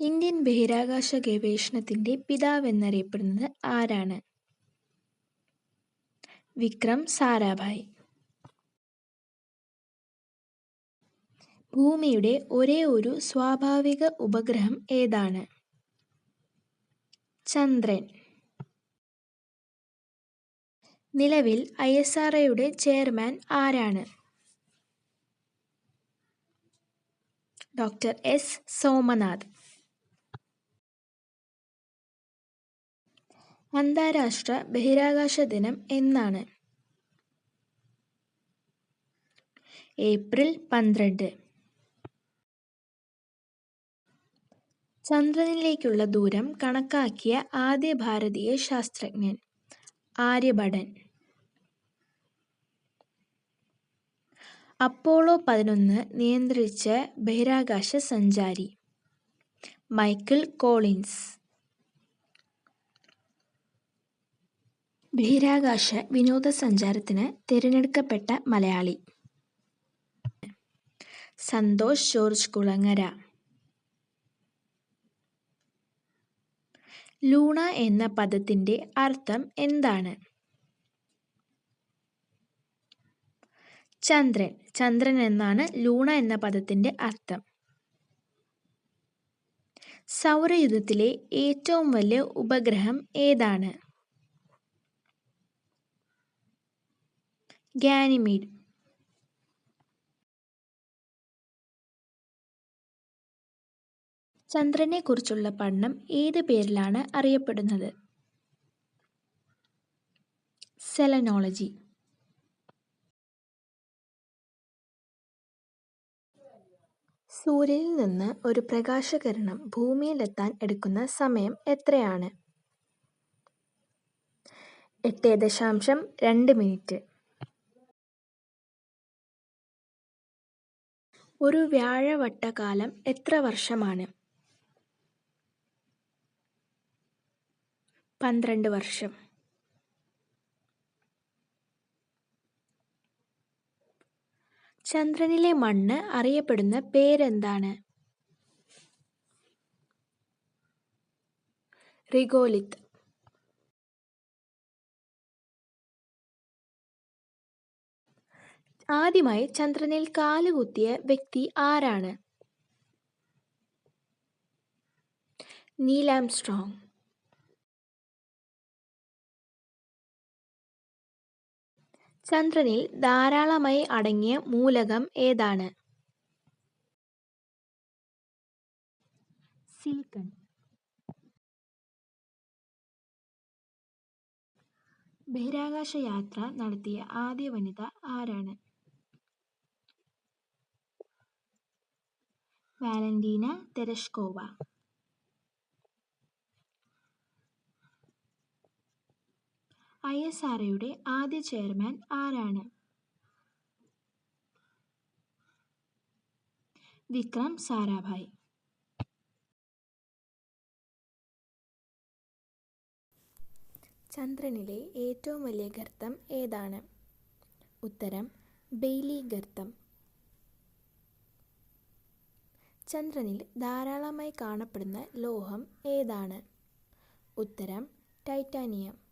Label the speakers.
Speaker 1: Indian ബഹിരാകാശ ഗവേഷണത്തിന്റെ പിതാവെന്നറിയപ്പെടുന്നത് ആരാണ്? വിക്രം സാരാഭായ്. ഭൂമിയുടെ ഒരേ ഒരു സ്വാഭാവിക ഉപഗ്രഹം ഏതാണ്? ചന്ദ്രൻ. നിലവിൽ ഐ എസ് ആർ ഐയുടെ ചെയർമാൻ ആരാണ്? Doctor S. സോമനാഥ്. അന്താരാഷ്ട്ര ബഹിരാകാശ ദിനം എന്നാണ്? ഏപ്രിൽ പന്ത്രണ്ട്. ചന്ദ്രനിലേക്കുള്ള ദൂരം കണക്കാക്കിയ ആദ്യ ഭാരതീയ ശാസ്ത്രജ്ഞൻ? ആര്യഭടൻ. അപ്പോളോ പതിനൊന്ന് നിയന്ത്രിച്ച ബഹിരാകാശ സഞ്ചാരി? Michael Collins. ബഹിരാകാശ വിനോദസഞ്ചാരത്തിന് തിരഞ്ഞെടുക്കപ്പെട്ട മലയാളി? സന്തോഷ് ജോർജ് കുളങ്ങര. ലൂണ എന്ന പദത്തിന്റെ അർത്ഥം എന്താണ്? ചന്ദ്രൻ. ചന്ദ്രൻ എന്നാണ് ലൂണ എന്ന പദത്തിന്റെ അർത്ഥം. സൗരയൂഥത്തിലെ ഏറ്റവും വലിയ ഉപഗ്രഹം ഏതാണ്? ഗാനിമീഡ്. ചന്ദ്രനെക്കുറിച്ചുള്ള പഠനം ഏത് പേരിലാണ് അറിയപ്പെടുന്നത്? സെലനോളജി. സൂര്യനിൽ നിന്ന് ഒരു പ്രകാശകിരണം ഭൂമിയിലെത്താൻ എടുക്കുന്ന സമയം എത്രയാണ്? എട്ട് ദശാംശം രണ്ട് മിനിറ്റ്. ഒരു വ്യാഴവട്ടക്കാലം എത്ര വർഷമാണ്? പന്ത്രണ്ട് വർഷം. ചന്ദ്രനിലെ മണ്ണ് അറിയപ്പെടുന്ന പേരെന്താണ്? റിഗോലിത്ത്. ആദ്യമായി ചന്ദ്രനിൽ കാലുകുത്തിയ വ്യക്തി ആരാണ്? നീലാംസ്ട്രോങ് ചന്ദ്രനിൽ ധാരാളമായി അടങ്ങിയ മൂലകം ഏതാണ്? സിലിക്കൺ. ബഹിരാകാശ യാത്ര നടത്തിയ ആദ്യ വനിത ആരാണ്? Valentina Tereshkova. ഐ എസ് ആർഒയുടെ ആദ്യ ചെയർമാൻ ആരാണ്? വിക്രം സാരാഭായ്. ചന്ദ്രനിലെ ഏറ്റവും വലിയ ഗർത്തം ഏതാണ്? ഉത്തരം ബെയ്ലി ഗർത്തം. ചന്ദ്രനിൽ ധാരാളമായി കാണപ്പെടുന്ന ലോഹം ഏതാണ്? ഉത്തരം ടൈറ്റാനിയം.